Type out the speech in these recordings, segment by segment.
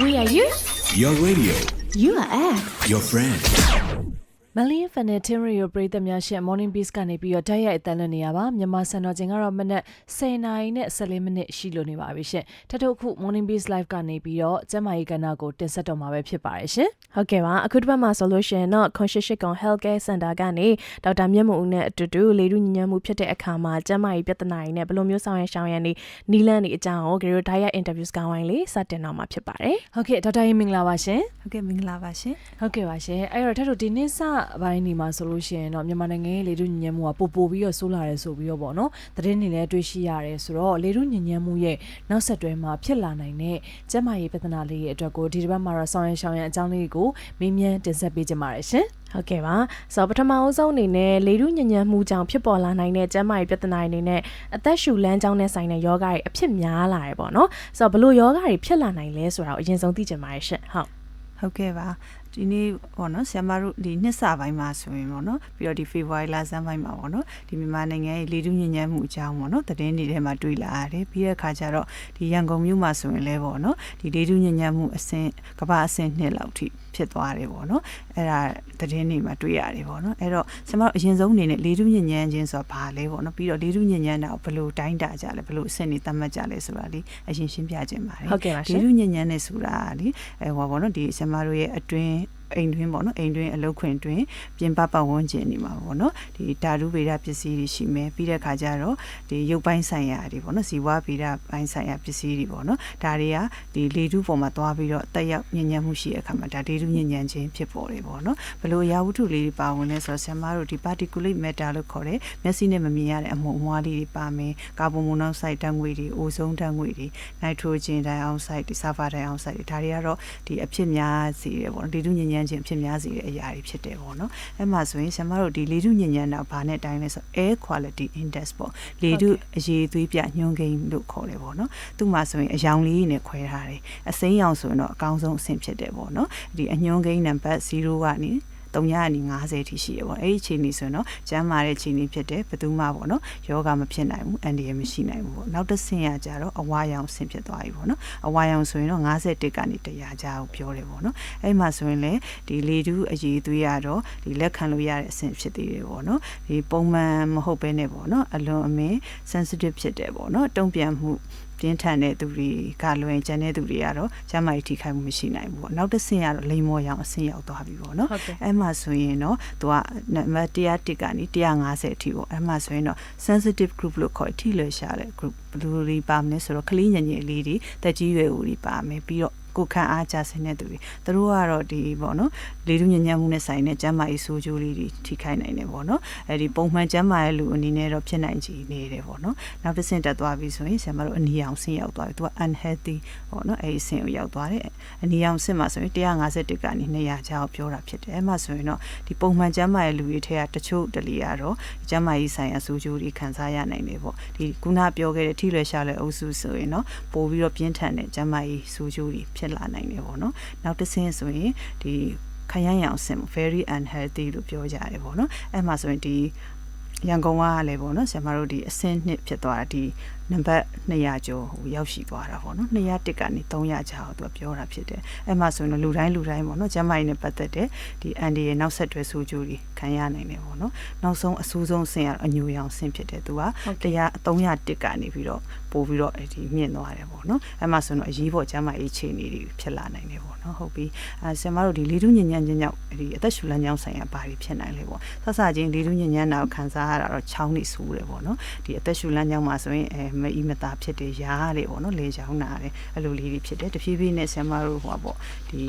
We are you. Your radio, You are act. your friend. မလီဖန်နဲ့တင်ရီယိုပရိသတ်များရှင့် Morning Beast ကနေပြီးတော့တိုက်ရိုက်အတန်းလွှင့်နေရပါမြန်မာစံတော်ချိန်ကတော့မနက်10:00နာရီနဲ့14မိနစ်ရှိလို့နေပါပြီရှင့်ထပ်ထုတ်ခု Morning Beast Live ကနေပြီးတော့ကျမကြီးကဏ္ဍကိုတင်ဆက်တော့မှာပဲဖြစ်ပါတယ်ရှင်ဟုတ်ကဲ့ပါအခုတစ်ပတ်မှာဆိုလို့ရှိရင်တော့ Conscious Con Healthcare Center ကနေဒေါက်တာမြတ်မဦးနဲ့အတူတူလေထုညဉ့်ညမ်းမှုဖြစ်တဲ့အခါမှာကျန်းမာရေးပြဿနာတွေနဲ့ဘယ်လိုမျိုးဆောင်ရွက်ရှောင်ရံနေနီလန်းတွေအကြောင်းကိုဂရီရို Diet Interviews ကောင်းဝိုင်းလေးစတင်တော့မှာဖြစ်ပါတယ်ဟုတ်ကဲ့ဒေါက်တာရေမင်္ဂလာပါရှင်ဟုတ်ကဲ့မင်္ဂလာပါရှင်ဟုတ်ကဲ့ပါရှင်အဲ့တော့ထပ်ထုတ်ဒီနေ့စပိုင်းဒီမှာဆိုလို့ရှိရင်တော့မြန်မာနိုင်ငံရဲ့လေထုညဉ့်ညမ်းမှုကပိုပိုပြီးတော့ဆိုးလာတယ်ဆိုပြီးတော့ပေါ့နော်သတင်းတွေလည်းတွေ့ရှိရတယ်ဆိုတော့လေထုညဉ့်ညမ်းမှုရဲ့နောက်ဆက်တွဲမှာဖြစ်လာနိုင်တဲ့ကျန်းမာရေးပြဿနာလေးရဲ့အတွက်ကိုဒီတစ်ပတ်မှာတော့ဆောင်ရွက်ရှောင်ရံအကြောင်းလေးကိုမေးမြန်းတင်ဆက်ပေးကြပါရရှင်ဟုတ်ကဲ့ပါဆိုတော့ပထမအဆုံးအနေနဲ့လေထုညဉ့်ညမ်းမှုကြောင့်ဖြစ်ပေါ်လာနိုင်တဲ့ကျန်းမာရေးပြဿနာတွေအနေနဲ့အသက်ရှူလမ်းကြောင်းနဲ့ဆိုင်တဲ့ယောဂတွေအဖြစ်များလာတယ်ပေါ့နော်ဆိုတော့ဘယ်လိုယောဂတွေဖြစ်လာနိုင်လဲဆိုတာကိုအရင်ဆုံးသိချင်ပါတယ်ရှင့်ဟုတ်ဟုတ်ကဲ့ပါ ဒီနေ့ပေါ့နော်ဆ iam မတို့ဒီနှစ်စပိုင်းမှာဆိုရင်ပေါ့နော်ပြီးတော့ဒီ February လဆန်းပိုင်းမှာပေါ့နော်ဒီမြန်မာနိုင်ငံရဲ့လေထုညဉ့်ညမ်းမှုအကြောင်းပေါ့နော်သတင်းတွေထဲမှာတွေ့လာရတယ်ပြီးတဲ့အခါကျတော့ဒီရန်ကုန်မြို့မှာဆိုရင်လည်းပေါ့နော်ဒီလေထုညဉ့်ညမ်းမှုအဆင့်ကမ္ဘာအဆင့်နှစ်လောက်ထိဖြစ်သွားတယ်ပေါ့နော်အဲ့ဒါသတင်းတွေမှာတွေ့ရတယ်ပေါ့နော်အဲ့တော့ဆ iam မတို့အရင်ဆုံးအနေနဲ့လေထုညဉ့်ညမ်းခြင်းဆိုတာဘာလဲပေါ့နော်ပြီးတော့လေထုညဉ့်ညမ်းတာကိုဘယ်လိုတိုင်းတာကြလဲဘယ်လိုအဆင့်တွေသတ်မှတ်ကြလဲဆိုတာလေးအရင်ရှင်းပြခြင်းပါတယ်ဟုတ်ကဲ့ပါရှင်လေထုညဉ့်ညမ်းနေဆိုတာကလေအဲဟောပါတော့ဒီဆ iam မတို့ရဲ့အတွင်း အိမ်တွင်းပေါ့နော်အိမ်တွင်းအလုပ်ခွင်တွင်ပြင်ပပတ်ဝန်းကျင်နေမှာပေါ့နော်ဒီဓာတုဗေဒပစ္စည်းတွေရှိမယ်ပြီးတဲ့ခါကျတော့ဒီရုပ်ပိုင်းဆိုင်ရာတွေပေါ့နော်ဇီဝဗေဒပိုင်းဆိုင်ရာပစ္စည်းတွေပေါ့နော်ဒါတွေကဒီလေထုပေါ်မှာသွားပြီးတော့တက်ရောက်ညဉ့်ညမ်းမှုရှိတဲ့အခါမှာဒါလေထုညဉ့်ညမ်းခြင်းဖြစ်ပေါ်တယ်ပေါ့နော်ဘလို့ရာဝတ္ထုလေးတွေပါဝင်လဲဆိုတော့ဆ iam တို့ဒီ particulate matter လို့ခေါ်တယ်မျက်စိနဲ့မမြင်ရတဲ့အမှုအမွှားလေးတွေပါမယ်ကာဗွန်မိုနောက်ဆိုက်ဓာတ်ငွေတွေအိုဇုန်ဓာတ်ငွေတွေနိုက်ထရိုဂျင်ဒိုင်အောက်ဆိုက်ဒီဆာဖာဒိုင်အောက်ဆိုက်တွေဒါတွေကတော့ဒီအဖြစ်များစေတယ်ပေါ့နော်လေထုညဉ့်ညမ်းခြင်းအဖြစ်များစေတဲ့အရာတွေဖြစ်တယ်ပေါ့နော်အဲ့မှာဆိုရင်ဆ iam တို့ဒီလေထုညဉ့်ညမ်းတာဘာနဲ့တိုင်းလဲဆို air quality index ပေါ့လေထုအရေးသွေးပြညွှန်းကိန်းလို့ခေါ်တယ်ပေါ့နော်သူ့မှာဆိုရင်အယောင်လေးနဲ့ခွဲထားတယ်အစိမ်းရောင်ဆိုရင်တော့အကောင်းဆုံးအဆင့်ဖြစ်တယ်ပေါ့နော်ဒီအညွှန်းကိန်းနံပါတ်0ကနေ 3ရနီ50ထိရှိရပေါ့အဲ့ဒီအခြေအနေဆိုရင်တော့ကျန်းမာတဲ့အခြေအနေဖြစ်တယ်ဘယ်သူမှပေါ့နော်ယောဂမဖြစ်နိုင်ဘူးအန်ဒီရမရှိနိုင်ဘူးပေါ့နောက်တစ်ဆင့်ရကြတော့အဝါရောင်ဆင့်ဖြစ်သွားပြီပေါ့နော်အဝါရောင်ဆိုရင်တော့51ကနေ100ကြားကိုပြောတယ်ပေါ့နော်အဲ့မှာဆိုရင်လေဒီလေတူးအရေးသွေးရတော့ဒီလက်ခံလို့ရတဲ့အဆင့်ဖြစ်သေးတယ်ပေါ့နော်ဒီပုံမှန်မဟုတ်ဘဲနဲ့ပေါ့နော်အလွန်အမင်း sensitive ဖြစ်တယ်ပေါ့နော်တုံ့ပြန်မှု ပြင်းထန်တဲ့သူတွေကလွင်ကျန်တဲ့သူတွေကတော့ကျန်းမာရေးထိခိုက်မှုမရှိနိုင်ဘူးပေါ့နောက်တစ်ဆင့်ကတော့လိမ်မော်ရောင်အဆင့်ရောက်သွားပြီပေါ့နော်ဟုတ်ကဲ့အဲ့မှာဆိုရင်တော့သူကနံပါတ်101ကနေ150အထိပေါ့အဲ့မှာဆိုရင်တော့ sensitive group လို့ခေါ်ထိလွယ်ရှားတဲ့ group ဘယ်လိုတွေပါမလဲဆိုတော့ကလေးငယ်ငယ်လေးတွေတက်ကြီးရွယ်ဦးတွေပါမယ်ပြီးတော့ ကိုယ်ခံအားကြဆင်းတဲ့သူတွေသူတို့ကတော့ဒီပေါ့နော်လေထုညဉ့်ညမ်းမှုနဲ့ဆိုင်တဲ့ကျန်းမာရေးဆိုးကျိုးလေးတွေထိခိုက်နိုင်တယ်ပေါ့နော်အဲဒီပုံမှန်ကျန်းမာရဲ့လူအနေနဲ့တော့ဖြစ်နိုင်ချေနေတယ်ပေါ့နော်နောက်တစ်ဆင့်တက်သွားပြီဆိုရင်ဆရာမတို့အနီရောင်ဆင့်ရောက်သွားပြီသူက unhealthy ပေါ့နော်အဲဒီဆင့်ကိုရောက်သွားတယ်အနီရောင်ဆင့်မှာဆိုရင်151ကနေ200ကျားကိုပြောတာဖြစ်တယ်အဲ့မှာဆိုရင်တော့ဒီပုံမှန်ကျန်းမာရဲ့လူတွေထဲကတချို့တလီကတော့ကျန်းမာရေးဆိုင်ရာဆိုးကျိုးတွေခံစားရနိုင်တယ်ပေါ့ဒီခုနပြောခဲ့တဲ့ထိလွယ်ရှားလွယ်အုပ်စုဆိုရင်တော့ပို့ပြီးတော့ပြင်းထန်တဲ့ကျန်းမာရေးဆိုးကျိုးတွေဖြစ်လာနိုင်တယ်ပေါ့နော်နောက်တစ်ဆင့်ဆိုရင်ဒီခရမ်းရောင်ဆင် very unhealthy လို့ပြောကြတယ်ပေါ့နော်အဲ့မှာဆိုရင်ဒီရန်ကုန်ကလည်းပေါ့နော်ဆရာမတို့ဒီအဆင့်နှစ်ဖြစ်သွားတာဒီ နံပါတ်200ကျော်ဟိုရောက်ရှိသွားတာပေါ့နော်201ကနေ300ကျော်သူကပြောတာဖြစ်တယ်အဲ့မှာဆိုရင်တော့လူတိုင်းလူတိုင်းပေါ့နော်ကျန်းမာရေးနဲ့ပတ်သက်တဲ့ဒီအန်ဒီရဲ့နောက်ဆက်တွဲဆိုးကျိုးတွေခံရနိုင်တယ်ပေါ့နော်နောက်ဆုံးအဆိုးဆုံးဆင်ရတော့အညိုရောင်ဆင်ဖြစ်တယ်သူကတရား301ကနေပြီးတော့ပို့ပြီးတော့ဒီမြင့်သွားတယ်ပေါ့နော်အဲ့မှာဆိုရင်တော့အရေးပေါ်ကျန်းမာရေးအခြေအနေတွေဖြစ်လာနိုင်တယ်ပေါ့နော်ဟုတ်ပြီအဲဆင်မတို့ဒီလေထုညဉ့်ညံ့ခြင်းကြောင့်ဒီအသက်ရှူလမ်းကြောင်းဆိုင်ရာဘာတွေဖြစ်နိုင်လဲပေါ့ဆဆချင်းလေထုညဉ့်ညံ့တာကိုခံစားရတာတော့ချောင်းနေဆိုးတယ်ပေါ့နော်ဒီအသက်ရှူလမ်းကြောင်းမှာဆိုရင်အဲမအီမတာဖြစ်တယ်ရားတယ်ပေါ့နော်လေချောင်းနာတယ်အဲ့လိုလေးတွေဖြစ်တယ်တဖြည်းဖြည်းနဲ့ဆင်မတို့ဟိုပေါ့ဒီ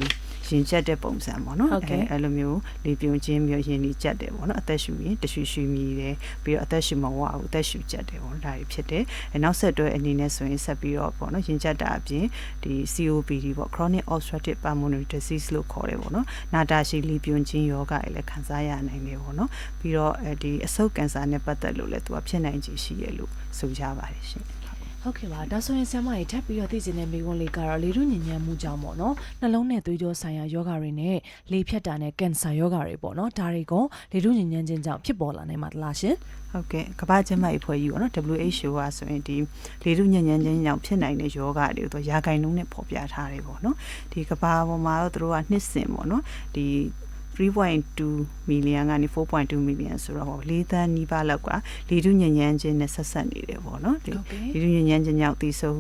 ရင်ကျက်တဲ့ပုံစံပေါ့နော်ဟုတ်ကဲ့အဲ့လိုမျိုးလေပြုံခြင်းမျိုးရင်ကြီးကျက်တယ်ပေါ့နော်အသက်ရှူရင်တရှူရှူမြည်တယ်ပြီးတော့အသက်ရှူမဝဘူးအသက်ရှူကျက်တယ်ပေါ့နော်ဒါတွေဖြစ်တယ်အဲနောက်ဆက်တွဲအနေနဲ့ဆိုရင်ဆက်ပြီးတော့ပေါ့နော်ရင်ကျက်တာအပြင်ဒီ COPD ပေါ့ chronic obstructive pulmonary disease လို့ခေါ်တယ်ပေါ့နော်နာတာရှည်လေပြုံခြင်းယောဂတွေလည်းခံစားရနိုင်တယ်ပေါ့နော်ပြီးတော့အဲဒီအဆုတ်ကင်ဆာနဲ့ပတ်သက်လို့လည်းသူကဖြစ်နိုင်ခြေရှိရလို့ဆိုကြပါတယ်ရှင် ဟုတ်ကဲ့ပါဒါဆိုရင်ဆရာမကြီးထပ်ပြီးတော့သိချင်တဲ့မိကွန်းလေးကတော့လေထုညဉ့်ညံမှုကြောင့်ပေါ့နော်နှလုံးနဲ့သွေးကြောဆိုင်ရာယောဂတွေနဲ့လေဖြတ်တာနဲ့ကင်ဆာယောဂတွေပေါ့နော်ဒါတွေကိုလေထုညဉ့်ညံခြင်းကြောင့်ဖြစ်ပေါ်လာနိုင်မှာတလားရှင်ဟုတ်ကဲ့ကမ္ဘာ့ကျန်းမာရေးအဖွဲ့ကြီးပေါ့နော် WHO ကဆိုရင်ဒီလေထုညဉ့်ညံခြင်းကြောင့်ဖြစ်နိုင်တဲ့ယောဂတွေကိုသူရာဂိုင်နှုန်းနဲ့ဖော်ပြထားတယ်ပေါ့နော်ဒီကမ္ဘာပေါ်မှာတော့သူတို့ကနှစ်စဉ်ပေါ့နော်ဒီ 3.2 million ကနေ4.2 million ဆိုတော့ဟော၄သန်းနီးပါးလောက်ကလေထုညဉ့်ညံခြင်းနဲ့ဆက်ဆက်နေတယ်ပေါ့နော်ဒီဟုတ်ကဲ့လေထုညဉ့်ညံခြင်းကြောင့်တည်ဆုံ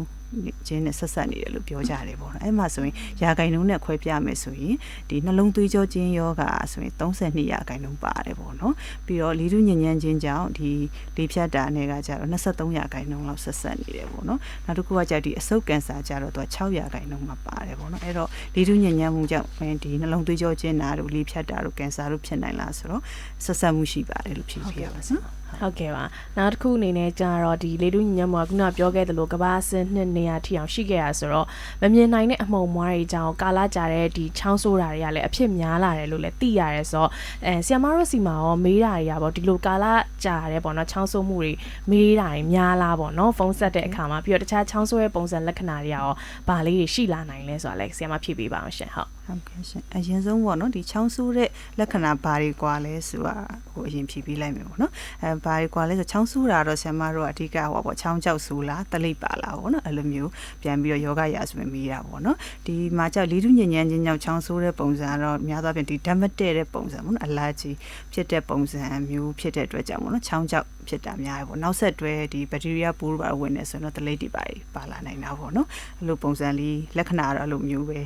ခြင်းနဲ့ဆက်ဆက်နေတယ်လို့ပြောကြတယ်ပေါ့နော်အဲ့မှာဆိုရင်ရာဂိုင်နှုန်းနဲ့ခွဲပြမယ်ဆိုရင်ဒီနှလုံးသွေးကြောခြင်းယောဂဆိုရင်32ရာဂိုင်နှုန်းပါတယ်ပေါ့နော်ပြီးတော့လေထုညဉ့်ညံခြင်းကြောင့်ဒီလေဖြတ်တာနဲ့ကကြတော့23ရာဂိုင်နှုန်းလောက်ဆက်ဆက်နေတယ်ပေါ့နော်နောက်တစ်ခုကကြဒီအဆုတ်ကင်ဆာကြတော့သူက6ရာဂိုင်နှုန်းမှာပါတယ်ပေါ့နော်အဲ့တော့လေထုညဉ့်ညံမှုကြောင့်ဒီနှလုံးသွေးကြောခြင်းနာတို့လေဖြတ်တာတို့ကင်ဆာတို့ဖြစ်နိုင်လားဆိုတော့ဆက်ဆက်မှုရှိပါတယ်လို့ဖြေပြရပါစို့ ဟုတ်ကဲ့ပါနောက်တစ်ခုအနေနဲ့ကျတော့ဒီလေတုညညံမှာခုနပြောခဲ့သလိုကဘာအဆင့်နှစ်နေရာထိအောင်ရှိခဲ့ရဆိုတော့မမြင်နိုင်တဲ့အမှုံမွားတွေကြောင့်ကာလာကြတဲ့ဒီချောင်းဆိုးတာတွေကလည်းအဖြစ်များလာတယ်လို့လည်းသိရတယ်ဆိုတော့အဲဆီယမတို့စီမှာရောမေးတာတွေကပေါ့ဒီလိုကာလာကြတဲ့ပေါ့နော်ချောင်းဆိုးမှုတွေမေးတာတွေများလားပေါ့နော်ဖုန်းဆက်တဲ့အခါမှာပြီးတော့တခြားချောင်းဆိုးရဲ့ပုံစံလက္ခဏာတွေရောဗာလေးတွေရှိလာနိုင်လဲဆိုတာလည်းဆီယမဖြည့်ပေးပါအောင်ရှင်ဟုတ်ဟုတ်ကဲ့ရှင်အရင်ဆုံးပေါ့နော်ဒီချောင်းဆိုးတဲ့လက္ခဏာဘာတွေကွာလဲဆိုတာဟိုအရင်ဖြည့်ပေးလိုက်မယ်ပေါ့နော်အဲဘာတွေကွာလဲဆိုချောင်းဆိုးတာတော့ဆရာမတို့ကအဓိကဟိုပေါ့ချောင်းကြောက်ဆိုးလားတလိပ်ပါလားပေါ့နော်အဲ့လိုမျိုးပြန်ပြီးတော့ယောဂရာဆိုရင်မေးတာပေါ့နော်ဒီမှာကြောက်လေးထုညဉ့်ညံခြင်းကြောင့်ချောင်းဆိုးတဲ့ပုံစံကတော့များသောအားဖြင့်ဒီဓာတ်မတည့်တဲ့ပုံစံပေါ့နော်အလာကြီးဖြစ်တဲ့ပုံစံမျိုးဖြစ်တဲ့အတွက်ကြောင့်ပေါ့နော်ချောင်းကြောက်ဖြစ်တာများတယ်ပေါ့နောက်ဆက်တွဲဒီဘက်တီးရီးယားပိုးပါဝင်နေဆိုရင်တော့တလိပ်တွေပါပါလာနိုင်တာပေါ့နော်အဲ့လိုပုံစံလေးလက္ခဏာကတော့အဲ့လိုမျိုးပဲ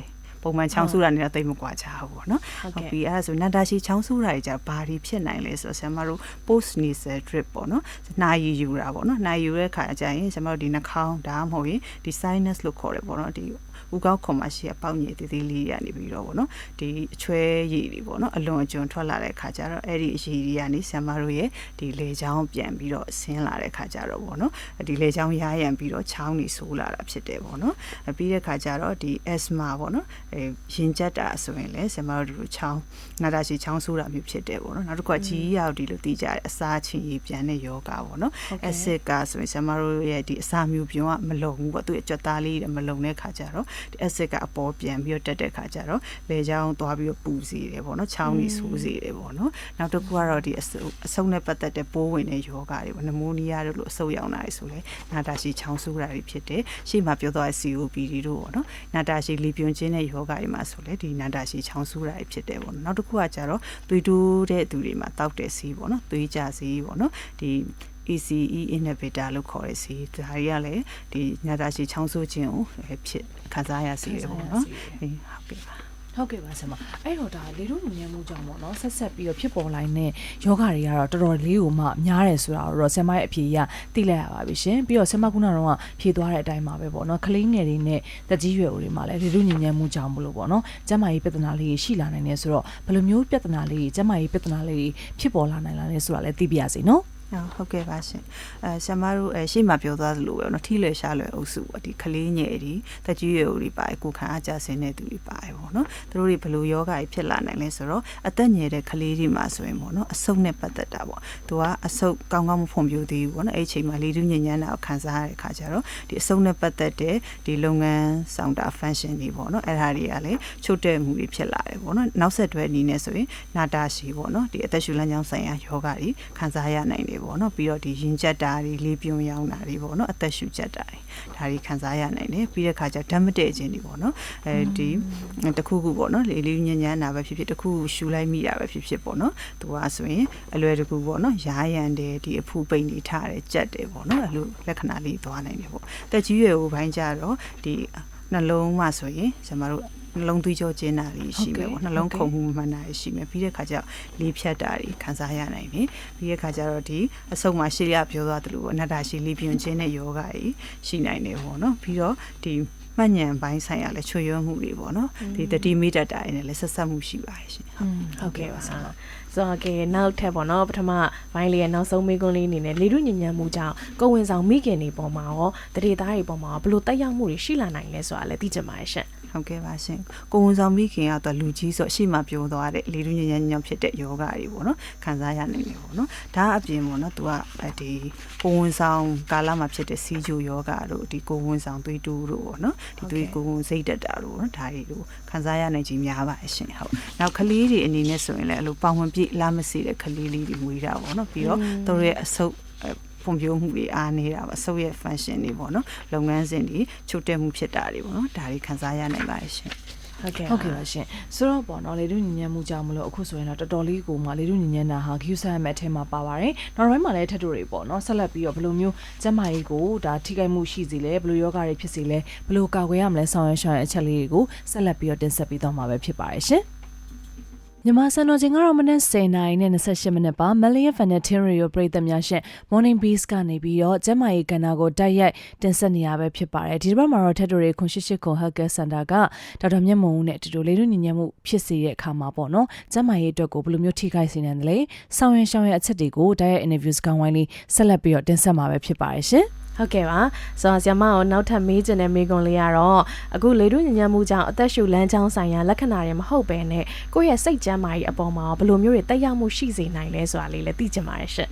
ပုံမှန်ချောင်းဆူတာနဲ့တော့တိတ်မကွာကြဘူးပေါ့နော်ဟုတ်ကဲ့ပြီးအဲ့ဒါဆိုနန္တာရှိချောင်းဆူတာတွေじゃဘာတွေဖြစ်နိုင်လဲဆိုတော့ဆရာမတို့ post nasal drip ပေါ့နော်နှာရည်ယူတာပေါ့နော်နှာရည်ယူတဲ့ခါကျရင်ဆရာမတို့ဒီနှာခေါင်းဒါမှမဟုတ်ရင်ဒီ sinus လို့ခေါ်တယ်ပေါ့နော်ဒီ ဦးကောက်ခွန်မရှိအပေါက်ညည်သေးသေးလေးတွေကနေပြီးတော့ပေါ့နော်ဒီအချွဲရည်တွေပေါ့နော်အလွန်အကျွံထွက်လာတဲ့ခါကျတော့အဲ့ဒီအရည်တွေကနေဆရာမတို့ရဲ့ဒီလေချောင်းပြန်ပြီးတော့ဆင်းလာတဲ့ခါကျတော့ပေါ့နော်ဒီလေချောင်းရရန်ပြီးတော့ချောင်းနေဆိုးလာတာဖြစ်တယ်ပေါ့နော်အပြီးတဲ့ခါကျတော့ဒီ asthma ပေါ့နော်အဲရင်ကျက်တာဆိုရင်လည်းဆရာမတို့ဒီလိုချောင်းနာတာရှိချောင်းဆိုးတာမျိုးဖြစ်တယ်ပေါ့နော်နောက်တစ်ခုကကြီးရောက်ဒီလိုတီးကြတယ်အစာချင်းရည်ပြန်တဲ့ယောဂပေါ့နော် acid ကဆိုရင်ဆရာမတို့ရဲ့ဒီအစာမျိုးပြုံးကမလုံဘူးပေါ့သူ့ရဲ့ကြွက်သားလေးတွေမလုံတဲ့ခါကျတော့ဒီ acid ကအပေါ်ပြန်ပြီးတော့တက်တဲ့ခါကျတော့လေချောင်းသွားပြီးတော့ပူစီတယ်ပေါ့နော်ချောင်းကြီးဆိုးစီတယ်ပေါ့နော်နောက်တစ်ခုကတော့ဒီအဆုပ်အဆုပ်နဲ့ပတ်သက်တဲ့ပိုးဝင်တဲ့ယောဂတွေပေါ့နမိုးနီးယားတို့လိုအဆုပ်ရောက်လာတယ်ဆိုလေနာတာရှိချောင်းဆိုးတာတွေဖြစ်တယ်ရှေ့မှာပြောသွားတဲ့ COPD တို့ပေါ့နော်နာတာရှိလီပြွန်ချင်းတဲ့ယောဂတွေမှာဆိုလေဒီနာတာရှိချောင်းဆိုးတာတွေဖြစ်တယ်ပေါ့နော်နောက်တစ်ခုကကျတော့သွေးတိုးတဲ့သူတွေမှာတောက်တဲ့စီးပေါ့နော်သွေးကြစီးပေါ့နော်ဒီ ECE inhibitor လို့ခေါ်ရစီဒါတွေကလည်းဒီနာတာရှိချောင်းဆိုးခြင်းကိုဖြစ်ခံစားရစီတယ်ပေါ့နော်အေးဟုတ်ကဲ့ပါဟုတ်ကဲ့ပါဆရာမအဲ့တော့ဒါလေထုညဉ့်ညံမှုကြောင့်ပေါ့နော်ဆက်ဆက်ပြီးတော့ဖြစ်ပေါ်လာတဲ့ယောဂတွေကတော့တော်တော်လေးကိုမှများတယ်ဆိုတာကိုတော့ဆရာမရဲ့အဖြေအရသိလိုက်ရပါပြီရှင်ပြီးတော့ဆရာမကုနာတော့ကဖြေသွားတဲ့အတိုင်းပါပဲပေါ့နော်ကလေးငယ်တွေနဲ့တက်ကြီးရွယ်အိုတွေမှာလည်းလေထုညဉ့်ညံမှုကြောင့်မလို့ပေါ့နော်ကျန်းမာရေးပြဿနာလေးတွေရှိလာနိုင်တယ်ဆိုတော့ဘယ်လိုမျိုးပြဿနာလေးတွေကျန်းမာရေးပြဿနာလေးတွေဖြစ်ပေါ်လာနိုင်လာလဲဆိုတာလည်းသိပြရစီနော် ဟုတ်ကဲ့ပါရှင်အဲဆရာမတို့အဲရှေ့မှာပြောသွားသလိုပဲเนาะထီလွယ်ရှားလွယ်အုပ်စုပေါ့ဒီကလေးငယ်တွေတက်ကြီးရွယ်တွေပါကိုခံအားကြဆင်းတဲ့သူတွေပါတယ်ပေါ့နော်သူတို့တွေဘယ်လိုယောဂကြီးဖြစ်လာနိုင်လဲဆိုတော့အသက်ငယ်တဲ့ကလေးတွေမှာဆိုရင်ပေါ့နော်အဆုတ်နဲ့ပတ်သက်တာပေါ့သူကအဆုတ်ကောင်းကောင်းမဖွံ့ဖြိုးသေးဘူးပေါ့နော်အဲ့ဒီအချိန်မှာလေတူးညဉ့်ညမ်းတာကိုခံစားရတဲ့ခါကျတော့ဒီအဆုတ်နဲ့ပတ်သက်တဲ့ဒီလုပ်ငန်းဆောင်တာ function တွေပေါ့နော်အဲ့ဒါတွေကလည်းချုပ်တဲ့မှုတွေဖြစ်လာတယ်ပေါ့နော်နောက်ဆက်တွဲအနေနဲ့ဆိုရင်နာတာရှည်ပေါ့နော်ဒီအသက်ရှူလမ်းကြောင်းဆိုင်ရာယောဂတွေခံစားရနိုင်တယ် ်ပေါ့နော်ပြီးတော့ဒီရင်ကျက်တာတွေလေးပြုံရောင်းတာတွေပေါ့နော်အသက်ရှူကျက်တာတွေဒါတွေခံစားရနိုင်တယ်ပြီးတဲ့ခါကျဓာတ်မတည့်ခြင်းတွေပေါ့နော်အဲဒီတခုခုပေါ့နော်လေလေးညဉ့်ညမ်းတာပဲဖြစ်ဖြစ်တခုခုရှူလိုက်မိတာပဲဖြစ်ဖြစ်ပေါ့နော်သူကဆိုရင်အလွယ်တကူပေါ့နော်ရားရန်တယ်ဒီအဖူပိန်တွေထားတယ်ကြက်တယ်ပေါ့နော်အဲ့လိုလက္ခဏာလေးသွားနိုင်တယ်ပေါ့တက်ကြီးရွယ်ကိုဘိုင်းကြတော့ဒီ နှလုံးမှာဆိုရင်ကျွန်တော်တို့နှလုံးသွေးကြောကျဉ်းတာတွေရှိမယ်ပေါ့နှလုံးခုန်မှုမှန်တာတွေရှိမယ်ပြီးတဲ့ခါကျလေးဖြတ်တာတွေခံစားရနိုင်တယ်ပြီးတဲ့ခါကျတော့ဒီအဆုတ်မှာရှေ့ရပြောသွားသလိုပေါ့အနတ္တရှိလေးပြွန်ခြင်းတဲ့ယောဂကြီးရှိနိုင်တယ်ပေါ့နော်ပြီးတော့ဒီမှတ်ဉဏ်ပိုင်းဆိုင်ရာလည်းချွေရွံ့မှုတွေပေါ့နော်ဒီတတိမီတာတိုင်းနဲ့လည်းဆက်ဆက်မှုရှိပါတယ်ရှင်ဟုတ်ဟုတ်ကဲ့ပါဆ ဆိုတော့ကဲနောက်ထပ်ပေါ့နော်ပထမဘိုင်းလေးရဲ့နောက်ဆုံးမေးခွန်းလေးအနေနဲ့လေထုညဉ့်ညံမှုကြောင့်ကိုယ်ဝင်ဆောင်မိခင်တွေပေါ်မှာရောတရေသားတွေပေါ်မှာရောဘယ်လိုတက်ရောက်မှုတွေရှိလာနိုင်လဲဆိုတာလည်းသိချင်ပါတယ်ရှင့် ဟုတ်ကဲ့ပါရှင်ကိုဝန်ဆောင်မိခင်ကတော့လူကြီးဆိုအရှိမပြောသွားတဲ့လေလူညဉ့်ညံ့ညံ့ဖြစ်တဲ့ယောဂတွေပေါ့နော်ခံစားရနိုင်တယ်ပေါ့နော်ဒါအပြင်ပေါ့နော်သူကဒီကိုဝန်ဆောင်ကာလမှာဖြစ်တဲ့စီဂျိုယောဂတို့ဒီကိုဝန်ဆောင်သွေးတူးတို့ပေါ့နော်ဒီသွေးကိုဝန်စိတ်တက်တာတို့နော်ဒါတွေကိုခံစားရနိုင်ခြင်းများပါတယ်ရှင်ဟုတ်နောက်ကလေးတွေအနေနဲ့ဆိုရင်လည်းအဲ့လိုပေါင်ဝင်ပြည့်လာမစီတဲ့ကလေးလေးတွေမွေးတာပေါ့နော်ပြီးတော့သူတို့ရဲ့အဆုပ် ဖွံ့ဖြိုးမှုတွေအားနေတာပါဆုပ်ရဲ့ function တွေပေါ့နော်လုပ်ငန်းစဉ်တွေချုပ်တက်မှုဖြစ်တာတွေပေါ့နော်ဒါတွေခံစားရနိုင်ပါတယ်ရှင်ဟုတ်ကဲ့ဟုတ်ကဲ့ပါရှင်ဆိုတော့ပေါ့နော်လေတုညဉ့်ညံမှုကြောင့်မလို့အခုဆိုရင်တော့တော်တော်လေးကိုမှလေတုညဉ့်ညံတာဟာ queue ဆက်ရမယ့်အထက်မှာပါပါတယ်နောက်ပိုင်းမှာလည်းထပ်တူတွေပေါ့နော်ဆက်လက်ပြီးတော့ဘယ်လိုမျိုးကျန်းမာရေးကိုဒါထိခိုက်မှုရှိစီလဲဘယ်လိုယောဂတွေဖြစ်စီလဲဘယ်လိုကာကွယ်ရမလဲဆောင်ရွက်ရှောင်ရအချက်လေးတွေကိုဆက်လက်ပြီးတော့တင်ဆက်ပေးသွားမှာပဲဖြစ်ပါတယ်ရှင် မြန်မာစံတော်ချိန်ကတော့မနက်10:28မိနစ်ပါ Million Fanetin Radio ပရိသတ်များရှင် Morning Bees ကနေပြီးတော့ကျမကြီးကဏ္ဍကိုတိုက်ရိုက်တင်ဆက်နေရပဲဖြစ်ပါတယ်ဒီတစ်ပတ်မှာတော့ထက်တူတွေခွန်ရှိရှိခွန် Healthcare Center ကဒေါက်တာမြတ်မုံဦးနဲ့တူတူလေးတို့ညီညံ့မှုဖြစ်စေတဲ့အခါမှာပေါ့နော်ကျမကြီးအတွက်ကိုဘယ်လိုမျိုးထိခိုက်စေနိုင်တယ်လဲဆောင်းရင်ရှောင်းရဲ့အချက်တွေကိုတိုက်ရိုက် interviews ကောင်းဝိုင်းလေးဆက်လက်ပြီးတော့တင်ဆက်မှာပဲဖြစ်ပါတယ်ရှင် ဟုတ်ကဲ့ပါဆိုတော့ဆ iam မကိုနောက်ထပ်မေးချင်တဲ့မေးခွန်းလေးကတော့အခုလေထုညဉ့်ညံမှုကြောင့်အသက်ရှူလမ်းကြောင်းဆိုင်ရာလက္ခဏာတွေမဟုတ်ဘဲနဲ့ကိုယ့်ရဲ့စိတ်ကျန်းမာရေးအပေါ်မှာရောဘယ်လိုမျိုးတွေတက်ရောက်မှုရှိစေနိုင်လဲဆိုတာလေးလည်းသိချင်ပါတယ်ရှင့်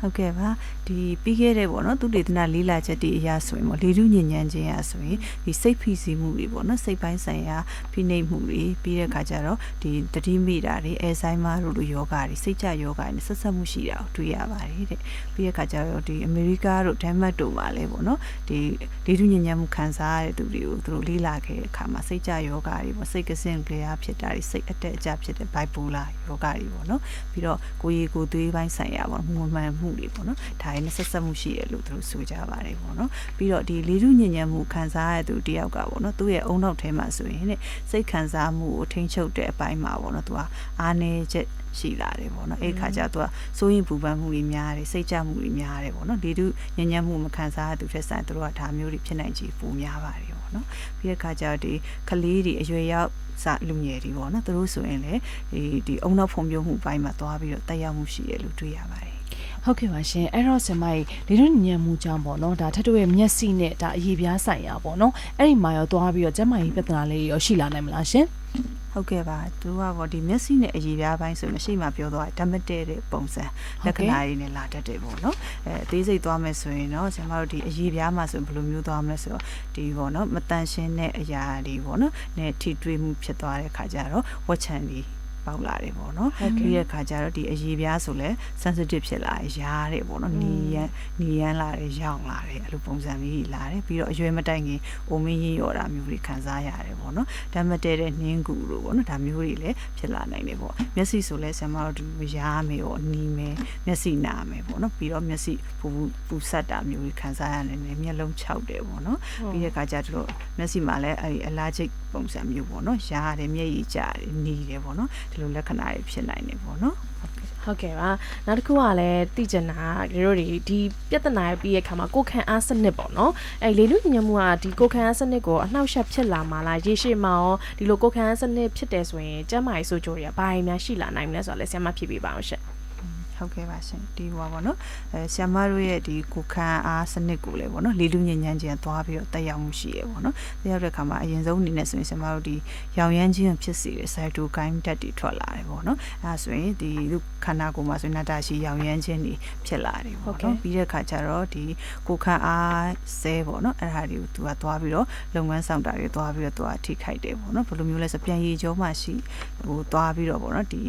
ဟုတ်ကဲ့ပါဒီပြီးခဲ့တဲ့ပေါ့နော်သူတေသနာလေးလာချက်တွေအရာဆိုရင်ပေါ့လေထုညဉ့်ညမ်းခြင်းအရဆိုရင်ဒီစိတ်ဖိစီးမှုတွေပေါ့နော်စိတ်ပိုင်းဆိုင်ရာဖိနှိပ်မှုတွေပြီးတဲ့ခါကျတော့ဒီတတိမိတာတွေအဲဆိုင်မာတို့လိုယောဂတွေစိတ်ကြယောဂတွေနဲ့ဆက်ဆက်မှုရှိတာကိုတွေ့ရပါတယ်တဲ့ပြီးတဲ့ခါကျတော့ဒီအမေရိကတို့ဒိုင်မတ်တို့မှာလည်းပေါ့နော်ဒီလေထုညဉ့်ညမ်းမှုခံစားရတဲ့သူတွေကိုသူတို့လေးလာခဲ့တဲ့အခါမှာစိတ်ကြယောဂတွေပေါ့စိတ်ကစင်ကြရာဖြစ်တာတွေစိတ်အတက်အကျဖြစ်တဲ့ bipolar ယောဂတွေပေါ့နော်ပြီးတော့ကိုယ်ရည်ကိုယ်သွေးပိုင်းဆိုင်ရာပေါ့မှုမှန်မှုတွေပေါ့နော်ဒါတွေနဲ့ဆက်ဆက်မှုရှိရလို့သူတို့ဆိုကြပါတယ်ပေါ့နော်ပြီးတော့ဒီလေထုညဉ့်ညံ့မှုခံစားရတဲ့သူတယောက်ကပေါ့နော်သူ့ရဲ့အုံနောက်ထဲမှာဆိုရင်တဲ့စိတ်ခံစားမှုကိုထိန်းချုပ်တဲ့အပိုင်းမှာပေါ့နော်သူကအားနေချက်ရှိလာတယ်ပေါ့နော်အဲ့ခါကျသူကစိုးရင်ပူပန်မှုတွေများတယ်စိတ်ကြမှုတွေများတယ်ပေါ့နော်လေထုညဉ့်ညံ့မှုမခံစားရသူတဲ့ဆိုင်သူတို့ကဒါမျိုးတွေဖြစ်နိုင်ချေပိုများပါတယ်ပေါ့နော်ပြီးတဲ့ခါကျတော့ဒီကလေးတွေအရွယ်ရောက်စလူငယ်တွေပေါ့နော်သူတို့ဆိုရင်လေဒီဒီအုံနောက်ဖုံပြုံးမှုပိုင်းမှာသွားပြီးတော့တက်ရောက်မှုရှိရလို့တွေ့ရပါတယ် ဟုတ်ကဲ့ပါရှင်အဲ့တော့ဆင်မကြီးလေတို့ညံ့မှုကြောင့်ပေါ့နော်ဒါထက်တူရဲ့မျက်စိနဲ့ဒါအရေးပြားဆိုင်ရာပေါ့နော်အဲ့ဒီမှာရောသွားပြီးတော့ကျန်းမာရေးပြဿနာလေးရောရှိလာနိုင်မလားရှင်ဟုတ်ကဲ့ပါသူကပေါ့ဒီမျက်စိနဲ့အရည်ပြားပိုင်းဆိုရင်အရှိမပြောတော့ဓာတ်မတည့်တဲ့ပုံစံလက္ခဏာတွေနဲ့လာတတ်တယ်ပေါ့နော်အဲအသေးစိတ်သွားမယ်ဆိုရင်တော့ဆင်မတို့ဒီအရည်ပြားမှာဆိုဘယ်လိုမျိုးသွားမလဲဆိုတော့ဒီပေါ့နော်မတန်ရှင်းတဲ့အရာတွေပေါ့နော်နဲ့ထိတွေ့မှုဖြစ်သွားတဲ့ခါကျတော့ဝက်ချန်ဒီ ပေါက်လာတယ်ပေါ့နော်ပြီးတဲ့ခါကျတော့ဒီအရေးပြားဆိုလဲ sensitive ဖြစ်လာတယ်ရားတယ်ပေါ့နော်နီရန်နီရန်လာတယ်ရောင်လာတယ်အဲ့လိုပုံစံမျိုးကြီးလာတယ်ပြီးတော့အရွယ်မတိုင်ခင်အိုမင်းကြီးရော်တာမျိုးတွေခံစားရတယ်ပေါ့နော်ဓာတ်မတည့်တဲ့နှင်းကူတို့ပေါ့နော်ဒါမျိုးတွေလည်းဖြစ်လာနိုင်တယ်ပေါ့မျက်စိဆိုလဲဆင်မတို့ဒီရားမယ်ရောနီမယ်မျက်စိနာမယ်ပေါ့နော်ပြီးတော့မျက်စိပူပူဆက်တာမျိုးတွေခံစားရနိုင်တယ်မျက်လုံးခြောက်တယ်ပေါ့နော်ပြီးတဲ့ခါကျတော့မျက်စိမှာလည်းအဲ့ဒီအလာဂျစ်ပုံစံမျိုးပေါ့နော်ရားတယ်မျက်ရည်ကျတယ်နီတယ်ပေါ့နော်ဒီလိုလက္ခဏာတွေဖြစ်နိုင်တယ်ပေါ့နော်ဟုတ်ကဲ့ဟုတ်ကဲ့ပါနောက်တစ်ခုကလည်းသိချင်တာကတို့တွေဒီပြဿနာပြီးရဲ့ခါမှာကိုယ်ခံအားစနစ်ပေါ့နော်အဲလေလူညဉ့်မှုကဒီကိုယ်ခံအားစနစ်ကိုအနှောက်အယှက်ဖြစ်လာမှာလားရေရှည်မှာရောဒီလိုကိုယ်ခံအားစနစ်ဖြစ်တယ်ဆိုရင်ကျန်းမာရေးဆိုးကျိုးတွေကဘာတွေများရှိလာနိုင်မလဲဆိုတာလည်းဆရာမဖြစ်ပြပါအောင်ရှင့် ဟုတ်ကဲ့ပါရှင်ဒီဟွာပေါ့နော်အဲဆီယမတို့ရဲ့ဒီကိုခန်းအားစနစ်ကိုလည်းပေါ့နော်လေလူညဉ့်ညမ်းခြင်းသွားပြီးတော့တက်ရောက်မှုရှိရပေါ့နော်တက်ရောက်တဲ့ခါမှာအရင်ဆုံးအနေနဲ့ဆိုရင်ဆီယမတို့ဒီရောင်ရမ်းခြင်းဖြစ်စေတဲ့ cytokine ဓာတ်တွေထွက်လာတယ်ပေါ့နော်အဲဒါဆိုရင်ဒီလူခန္ဓာကိုယ်မှာဆိုရင်နာတာရှိရောင်ရမ်းခြင်းတွေဖြစ်လာတယ်ပေါ့နော်ပြီးတဲ့ခါကျတော့ဒီကိုခန်းအားဆဲပေါ့နော်အဲ့ဒါတွေကိုသူကသွားပြီးတော့လုပ်ငန်းဆောင်တာတွေသွားပြီးတော့သူကထိခိုက်တယ်ပေါ့နော်ဘယ်လိုမျိုးလဲဆိုပြန်ရည်ကြောမှရှိဟိုသွားပြီးတော့ပေါ့နော်ဒီ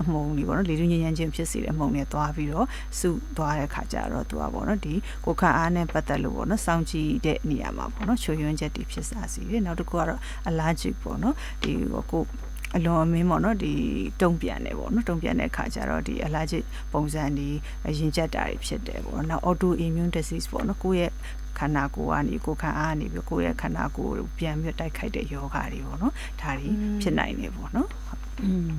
အမှုံတွေပေါ့နော်လေလူညဉ့်ညမ်းခြင်းဖြစ်စေတဲ့အမှုံတွေသွားပြီးတော့စုသွားတဲ့ခါကျတော့သူကပေါ့နော်ဒီကိုခန့်အားနဲ့ပတ်သက်လို့ပေါ့နော်စောင့်ကြည့်တဲ့နေရာမှာပေါ့နော်ချွေယွင်းချက်တွေဖြစ်စားစီတယ်နောက်တစ်ခုကတော့ allergic ပေါ့နော်ဒီကိုအလွန်အမင်းပေါ့နော်ဒီတုံ့ပြန်တယ်ပေါ့နော်တုံ့ပြန်တဲ့အခါကျတော့ဒီ allergic ပုံစံဒီရင်ကျက်တာတွေဖြစ်တယ်ပေါ့နော် auto immune disease ပေါ့နော်ကိုယ့်ရဲ့ခန္ဓာကိုယ်ကနေကိုယ်ခံအားကနေပြီးကိုယ့်ရဲ့ခန္ဓာကိုယ်ကိုပြန်ပြီးတိုက်ခိုက်တဲ့ယောဂါတွေပေါ့နော်ဒါတွေဖြစ်နိုင်တယ်ပေါ့နော်ဟုတ် อืม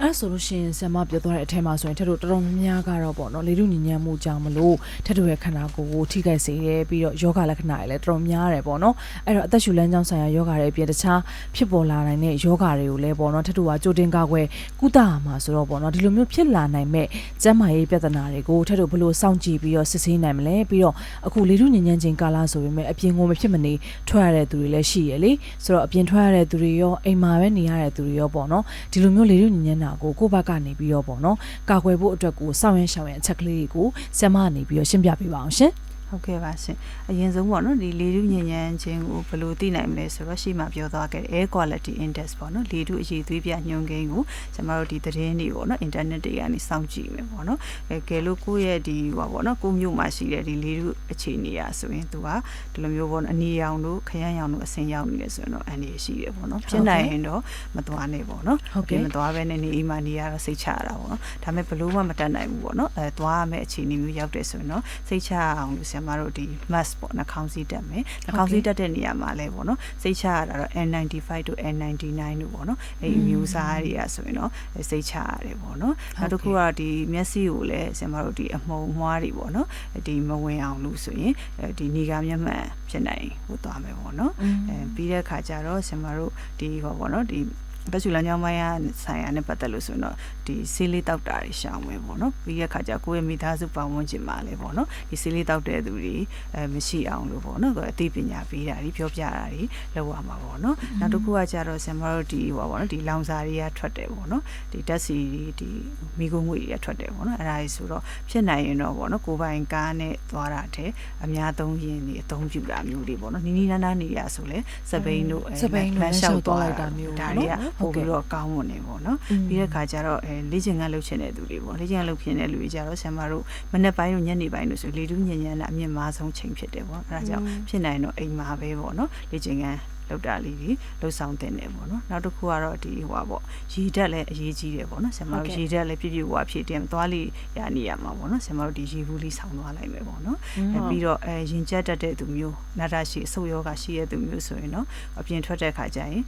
အဲ့ဆိုလို့ရှိရင်ဆ iam ပြောသွားတဲ့အထက်မှာဆိုရင်ထက်တို့တော်တော်များများကတော့ပေါ့နော်လေထုညဉ့်ညံ့မှုကြောင့်မလို့ထက်တို့ရဲ့ခန္ဓာကိုယ်ကိုထိခိုက်စေတယ်ပြီးတော့ယောဂလက္ခဏာတွေလည်းတော်တော်များတယ်ပေါ့နော်အဲ့တော့အသက်ရှူလမ်းကြောင်းဆိုင်ရာယောဂတွေအပြင်တခြားဖြစ်ပေါ်လာနိုင်တဲ့ယောဂတွေကိုလည်းပေါ့နော်ထက်တို့ကကြိုတင်ကာကွယ်ကုသရမှာဆိုတော့ပေါ့နော်ဒီလိုမျိုးဖြစ်လာနိုင်မဲ့ကျန်းမာရေးပြဿနာတွေကိုထက်တို့ဘယ်လိုစောင့်ကြည့်ပြီးတော့စစ်ဆေးနိုင်မလဲပြီးတော့အခုလေထုညဉ့်ညံ့ခြင်းကာလဆိုပေမဲ့အပြင်ကိုမဖြစ်မနေထွက်ရတဲ့သူတွေလည်းရှိရလေဆိုတော့အပြင်ထွက်ရတဲ့သူတွေရောအိမ်မှာပဲနေရတဲ့သူတွေရောပေါ့နော်ဒီလိုမျိုးလေထုညဉ့်ညံ့တာကိုကိုယ့်ဘက်ကနေပြီးတော့ပေါ့နော်ကာကွယ်ဖို့အတွက်ကိုစောင့်ရရှောင်ရအချက်ကလေးတွေကိုဆရာမကနေပြီးတော့ရှင်းပြပေးပါအောင်ရှင် ဟုတ်ကဲ့ပါရှင်အရင်ဆုံးပေါ့နော်ဒီလေထုညဉ့်ညမ်းခြင်းကိုဘယ်လိုသိနိုင်မလဲဆိုတော့ရှေ့မှာပြောသွားခဲ့တဲ့ air quality index ပေါ့နော်လေထုအရေးသွေးပြညွှန်းကိန်းကိုကျွန်တော်တို့ဒီသတင်းတွေပေါ့နော် internet တွေကနေစောင့်ကြည့်မယ်ပေါ့နော်အဲကဲလို့ကိုယ့်ရဲ့ဒီဟိုပါပေါ့နော်ကိုယ့်မြို့မှာရှိတဲ့ဒီလေထုအခြေအနေอ่ะဆိုရင်သူကဒီလိုမျိုးပေါ့နော်အနီရောင်တို့ခရမ်းရောင်တို့အစင်ရောက်နေတယ်ဆိုရင်တော့အန်ဒီရှိတယ်ပေါ့နော်ဖြစ်နိုင်ရင်တော့မသွားနဲ့ပေါ့နော်ဟုတ်ကဲ့ဒီမသွားဘဲနဲ့နေအိမ်မှာနေရတော့စိတ်ချရတာပေါ့နော်ဒါပေမဲ့ဘလို့မှမတတ်နိုင်ဘူးပေါ့နော်အဲသွားရမယ့်အခြေအနေမျိုးရောက်တယ်ဆိုရင်တော့စိတ်ချရအောင်လို့ဆရာမတို့ဒီ mask ပေါ့နှာခေါင်းစည်းတက်မယ်နှာခေါင်းစည်းတက်တဲ့နေရာမှာလဲပေါ့နော်စိတ်ချရတာတော့ N95 to N99 တို့ပေါ့နော်အဲအမျိုးအစားတွေကဆိုရင်တော့စိတ်ချရတယ်ပေါ့နော်နောက်တစ်ခုကဒီမျက်စိကိုလည်းဆရာမတို့ဒီအမှုံမွားတွေပေါ့နော်ဒီမဝင်အောင်လို့ဆိုရင်ဒီနေကမျက်မှန်ဖြစ်နိုင်ဟိုသွားမယ်ပေါ့နော်အဲပြီးတဲ့အခါကျတော့ဆရာမတို့ဒီဟောပေါ့နော်ဒီတက်ချူလမ်းကြောင်းပိုင်းကဆိုင်ရာနဲ့ပတ်သက်လို့ဆိုရင်တော့ ဒီဆေးလေးတောက်တာတွေရှောင်မယ်ပေါ့နော်ပြီးတဲ့ခါကျကိုယ့်ရဲ့မိသားစုပတ်ဝန်းကျင်မှာလည်းပေါ့နော်ဒီဆေးလေးတောက်တဲ့သူတွေအဲမရှိအောင်လို့ပေါ့နော်အသိပညာပေးတာတွေပြောပြတာတွေလုပ်ရမှာပေါ့နော်နောက်တစ်ခုကကျတော့ဆင်မတို့ဒီဟိုပါပေါ့နော်ဒီလောင်စာတွေကထွက်တယ်ပေါ့နော်ဒီတက်စီဒီမိကုံးငွေတွေကထွက်တယ်ပေါ့နော်အဲ့ဒါကြီးဆိုတော့ဖြစ်နိုင်ရင်တော့ပေါ့နော်ကိုပိုင်ကားနဲ့သွားတာတဲ့အများသုံးရင်ဒီအသုံးပြုတာမျိုးတွေပေါ့နော်နီးနီးနားနားနေရဆိုလဲစပိန်တို့စပိန်တို့လမ်းလျှောက်သွားလိုက်တာမျိုးဒါနော်တွေကဟုတ်ပို့ကဲ့ပြီးတော့ကောင်းမွန်နေပေါ့နော်ပြီးတဲ့ခါကျတော့အဲလေ့ကျင့်ခန်းလုပ်ချင်တဲ့သူတွေပေါ့လေ့ကျင့်ခန်းလုပ်ဖြစ်တဲ့လူတွေကြတော့ဆရာမတို့မနေ့ပိုင်းတို့ညနေပိုင်းတို့ဆိုလေတူးညဉ့်ညံ့တာအမြင့်မားဆုံးချိန်ဖြစ်တယ်ပေါ့အဲဒါကြောင့်ဖြစ်နိုင်တော့အိမ်မှာပဲပေါ့နော်လေ့ကျင့်ခန်းလောက်တာလေးတွေလှုပ်ဆောင်တင်တယ်ပေါ့နော်နောက်တစ်ခုကတော့ဒီဟိုပါပေါ့ရေဓာတ်လည်းအရေးကြီးတယ်ပေါ့နော်ဆရာမတို့ရေဓာတ်လည်းပြည့်ပြည့်ဝဝဖြည့်တင်သွားလေးရနေရမှာပေါ့နော်ဆရာမတို့ဒီရေဘူးလေးဆောင်းသွားလိုက်မယ်ပေါ့နော်အဲပြီးတော့အဲရင်ကျက်တတ်တဲ့သူမျိုးနာတာရှိအဆုတ်ယောဂရှိတဲ့သူမျိုးဆိုရင်တော့အပြင်ထွက်တဲ့ခါကျရင်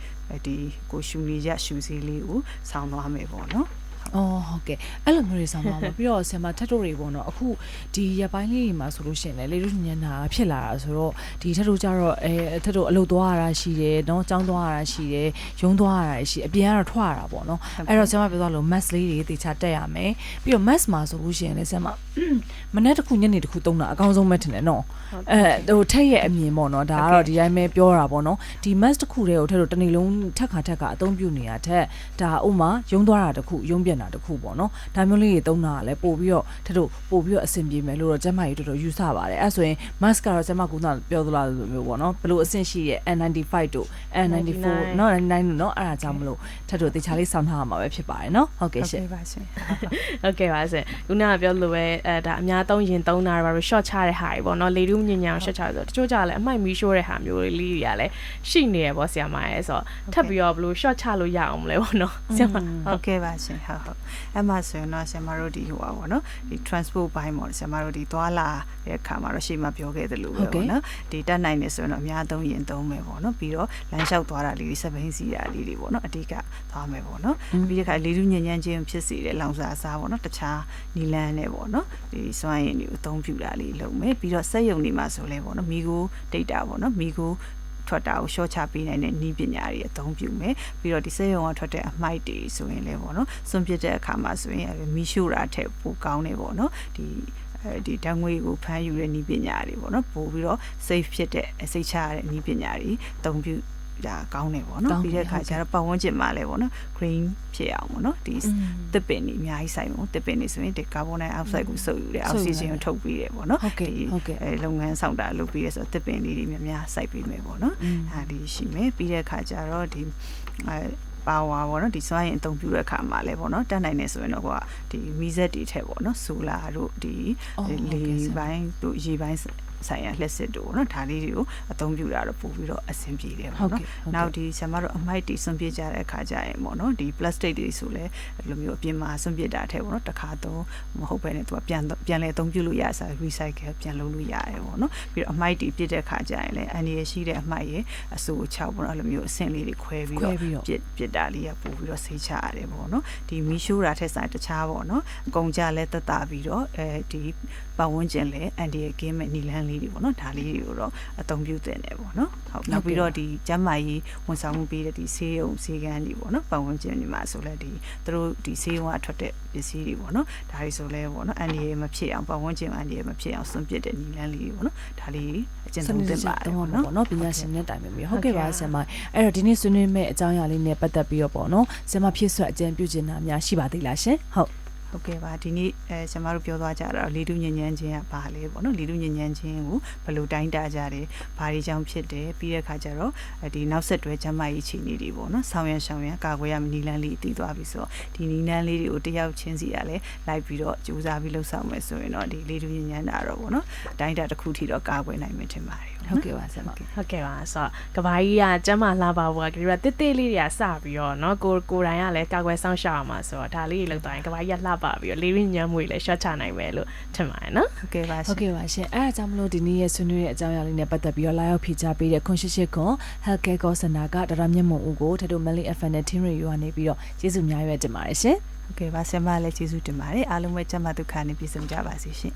ဒီကိုရှူနေကြရှူစည်းလေးကိုဆောင်းသွားမယ်ပေါ့နော် အော်ဟုတ်ကဲ့အဲ့လိုမျိုးတွေဆောင်ပါမယ်ပြီးတော့ဆင်မထက်တို့တွေပေါ့နော်အခုဒီရက်ပိုင်းလေးတွေမှာဆိုလို့ရှိရင်လေလေတို့ညံ့တာဖြစ်လာတာဆိုတော့ဒီထက်တို့ကြတော့အဲထက်တို့အလုပ်သွားရတာရှိတယ်နော်ចောင်းသွားရတာရှိတယ်ရုံးသွားရတာရှိအပြင်ကတော့ထွက်ရတာပေါ့နော်အဲ့တော့ဆင်မပြောသွားလို့ mask လေးတွေတေချာတက်ရမယ်ပြီးတော့ mask မှာဆိုလို့ရှိရင်လေဆင်မမနေ့တစ်ခုညနေတစ်ခုသုံးတာအကောင်းဆုံးပဲထင်တယ်နော်အဲဟိုထက်ရဲ့အမြင်ပေါ့နော်ဒါကတော့ဒီတိုင်းပဲပြောတာပေါ့နော်ဒီ mask တစ်ခုတည်းကိုထက်တို့တစ်နေ့လုံးထက်ခါထက်ခါအသုံးပြုနေတာထက်ဒါဥမာရုံးသွားတာတစ်ခုရုံးပြန်င့်တာတခုပေါ့နော်ဒါမျိုးလေးတွေသုံးတာကလည်းပို့ပြီးတော့ထတို့ပို့ပြီးတော့အဆင်ပြေမယ်လို့တော့ကျမကြီးတော်တော်ယူဆပါတယ်အဲ့ဆိုရင် mask ကတော့ကျမကပြောသလားလိုမျိုးပေါ့နော်ဘလို့အဆင့်ရှိရဲ့ N95 တို့ N94 နော်99နော်အဲ့ဒါကြောင့်မလို့ထပ်တို့တေချာလေးစောင့်ထားရမှာပဲဖြစ်ပါတယ်နော်ဟုတ်ကဲ့ရှင်ဟုတ်ကဲ့ပါရှင်ဟုတ်ကဲ့ပါရှင်ခုနကပြောလို့ပဲအဲဒါအများသုံးရင်သုံးတာဘာလို့ short ချတဲ့ဟာတွေပေါ့နော်လေတူးညင်ညံ short ချဆိုတချို့ကြလည်းအမိုက်မီရှိုးတဲ့ဟာမျိုးလေးလေးတွေကလည်းရှိနေရပေါ့ဆရာမရဲ့ဆိုတော့ထပ်ပြီးတော့ဘလို့ short ချလို့ရအောင်မလဲပေါ့နော်ဆရာမဟုတ်ကဲ့ပါရှင်ဟုတ်ဟုတ်အဲ့မှာဆိုရင်တော့ဆင်မတို့ဒီဟိုပါပေါ့နော်ဒီ transport ဘိုင်းပေါ့ဆင်မတို့ဒီသွားလာတဲ့အခါမှာတော့ရှေ့မှာပြောခဲ့သလိုပဲပေါ့နော်ဒီတက်နိုင်နေဆိုရင်တော့အများသုံးရင်သုံးမယ်ပေါ့နော်ပြီးတော့လမ်းလျှောက်သွားတာလေးတွေစပိန်စီတာလေးတွေပေါ့နော်အတိတ်ကသွားမယ်ပေါ့နော်ပြီးတဲ့ခါလေလူညဉ့်ညံ့ချင်းဖြစ်စေတဲ့လောင်စာစားပေါ့နော်တခြားနီလန်းနဲ့ပေါ့နော်ဒီစွမ်းရည်တွေကိုအသုံးပြုတာလေးလုပ်မယ်ပြီးတော့စက်ယုံတွေမှာဆိုလဲပေါ့နော်မိကိုဒိတ်တာပေါ့နော်မိကို ထွက်တာကိုရှော့ချပေးနိုင်တဲ့ဤပညာတွေအသုံးပြုမယ်ပြီးတော့ဒီစက်ရုံကထွက်တဲ့အမိုက်တွေဆိုရင်လည်းပေါ့နော်စွန့်ပစ်တဲ့အခါမှာဆိုရင်မီးရှို့တာထက်ပိုကောင်းနေပေါ့နော်ဒီအဲဒီတံငွေကိုဖမ်းယူတဲ့ဤပညာတွေပေါ့နော်ပို့ပြီးတော့ safe ဖြစ်တဲ့စိတ်ချရတဲ့ဤပညာတွေအသုံးပြု ဒါကောင်းနေပေါ့နော်ပြီးတဲ့အခါကျတော့ပတ်ဝန်းကျင်မှာလည်းပေါ့နော် green ဖြစ်အောင်ပေါ့နော်ဒီတစ်ပင်တွေအများကြီးဆိုင်ပေါ့တစ်ပင်တွေဆိုရင်ဒီကာဗွန်ဒိုင်အောက်ဆိုက်ကိုစုပ်ယူတယ်အောက်ဆီဂျင်ကိုထုတ်ပြီးတယ်ပေါ့နော်အဲလုပ်ငန်းဆောင်တာလုပ်ပြီးရဆိုတစ်ပင်လေးတွေများများစိုက်ပေးမယ်ပေါ့နော်အဲဒီရှိမယ်ပြီးတဲ့အခါကျတော့ဒီအဲပါဝါပေါ့နော်ဒီစွမ်းရင်အသုံးပြုတဲ့အခါမှာလည်းပေါ့နော်တက်နိုင်နေဆိုရင်တော့ကိုကဒီမီဇက်တွေထက်ပေါ့နော်ဆိုလာတို့ဒီလေပိုင်းတို့ရေပိုင်း ဆိုင်ရာလက်စစ်တို့ပေါ့နော်ဒါလေးတွေကိုအသုံးပြုတာတော့ပို့ပြီးတော့အဆင်ပြေတယ်ပေါ့နော်နောက်ဒီဆရာမတို့အမိုက်တီစွန့်ပစ်ကြတဲ့အခါကျရင်ပေါ့နော်ဒီ plastic တွေဆိုလဲအဲ့လိုမျိုးအပြင်မှာစွန့်ပစ်တာထဲပေါ့နော်တစ်ခါသုံးမဟုတ်ပဲねသူကပြန်ပြန်လဲအသုံးပြုလို့ရစား recycle ပြန်လုပ်လို့ရတယ်ပေါ့နော်ပြီးတော့အမိုက်တီပြစ်တဲ့အခါကျရင်လည်းအန်ဒီရရှိတဲ့အမိုက်ရဲ့အဆိုးအချောက်ပေါ့နော်အဲ့လိုမျိုးအဆင့်လေးတွေခွဲပြီးတော့ပြစ်ပြစ်တာလေးကပို့ပြီးတော့ဆေးချရတယ်ပေါ့နော်ဒီမီရှိုးတာထက်ဆိုင်တခြားပေါ့နော်အကုန်ကြလဲတက်တာပြီးတော့အဲဒီပတ်ဝန်းကျင်လဲအန်ဒီရကင်းမဲ့နီလန်းလေးတွေပေါ့နော်ဒါလေးတွေကိုတော့အသုံးပြုတင်တယ်ပေါ့နော်ဟုတ်နောက်ပြီးတော့ဒီကျမ်းမာရေးဝန်ဆောင်မှုပေးတဲ့ဒီဆေးရုံဆေးကန်းတွေပေါ့နော်ပတ်ဝန်းကျင်တွေမှာဆိုလဲဒီသူတို့ဒီဆေးရုံကထွက်တဲ့ပစ္စည်းတွေပေါ့နော်ဒါတွေဆိုလဲပေါ့နော်အန်ဒီရမဖြစ်အောင်ပတ်ဝန်းကျင်အန်ဒီရမဖြစ်အောင်စွန့်ပစ်တဲ့နီလန်းလေးတွေပေါ့နော်ဒါလေးအကျဉ်းဆုံးတင်ပါတယ်ပေါ့နော်ပေါ့နော်ပညာရှင်နဲ့တိုင်ပင်ပြီးဟုတ်ကဲ့ပါဆရာမအဲ့တော့ဒီနေ့ဆွေးနွေးမဲ့အကြောင်းအရာလေးနဲ့ပတ်သက်ပြီးတော့ပေါ့နော်ဆရာမဖြစ်ဆွတ်အကြံပြုချင်တာများရှိပါသေးလားရှင်ဟုတ် ဟုတ်ကဲ့ပါဒီနေ့အဲကျွန်မတို့ပြောသွားကြတာတော့လေတုညဉ့်ဉန်းချင်းကဘာလဲပေါ့နော်လေတုညဉ့်ဉန်းချင်းကိုဘယ်လိုတိုင်းတာကြတယ်ဘာတွေကြောင့်ဖြစ်တယ်ပြီးတဲ့အခါကျတော့ဒီနောက်ဆက်တွဲကျန်းမာရေးခြေနေတွေပေါ့နော်ဆောင်းရံရှောင်းရံကာကွယ်ရမနီလန်းလေးတည်သွားပြီဆိုတော့ဒီနီလန်းလေးတွေကိုတယောက်ချင်းစီကလည်းလိုက်ပြီးတော့ကြိုးစားပြီးလှုပ်ဆောင်မယ်ဆိုရင်တော့ဒီလေတုညဉ့်ဉန်းတာတော့ပေါ့နော်တိုင်းတာတစ်ခုထိတော့ကာကွယ်နိုင်မယ်ထင်ပါတယ် ဟုတ်ကဲ့ပါဆရာမ ဟုတ်ကဲ့ပါဆိုတော့ကဘာကြီးကကျမ်းမာလှပါဘူးကကြည့်ရတစ်တစ်လေးတွေကစပြီးတော့เนาะကိုကိုတိုင်ကလည်းကာကွယ်ဆောင်ရှောက်အောင်ပါဆိုတော့ဒါလေးတွေလောက်တိုင်းကဘာကြီးကလှပပြီးတော့လေးရင်းညမ်းမွေလည်း short ချနိုင်မယ်လို့ထင်ပါတယ်နော် ဟုတ်ကဲ့ပါ ဟုတ်ကဲ့ပါရှင်အဲ့ဒါကြောင့်မလို့ဒီနေ့ရဲ့ဆွေးနွေးတဲ့အကြောင်းအရာလေးနဲ့ပတ်သက်ပြီးတော့လာရောက်ဖြေကြားပေးတဲ့ခွန်ရှိရှိကွန် Healthcare Call Center ကဒေါက်တာမြတ်မွန်ဦးကိုထပ်တို့ Melly FM နဲ့ Team Radio ကနေပြီးတော့ကျေးဇူးများရွက်တင်ပါတယ်ရှင် ဟုတ်ကဲ့ပါဆရာမလည်းကျေးဇူးတင်ပါတယ်အားလုံးပဲကျန်းမာဒုက္ခနဲ့ပြည့်စုံကြပါစေရှင်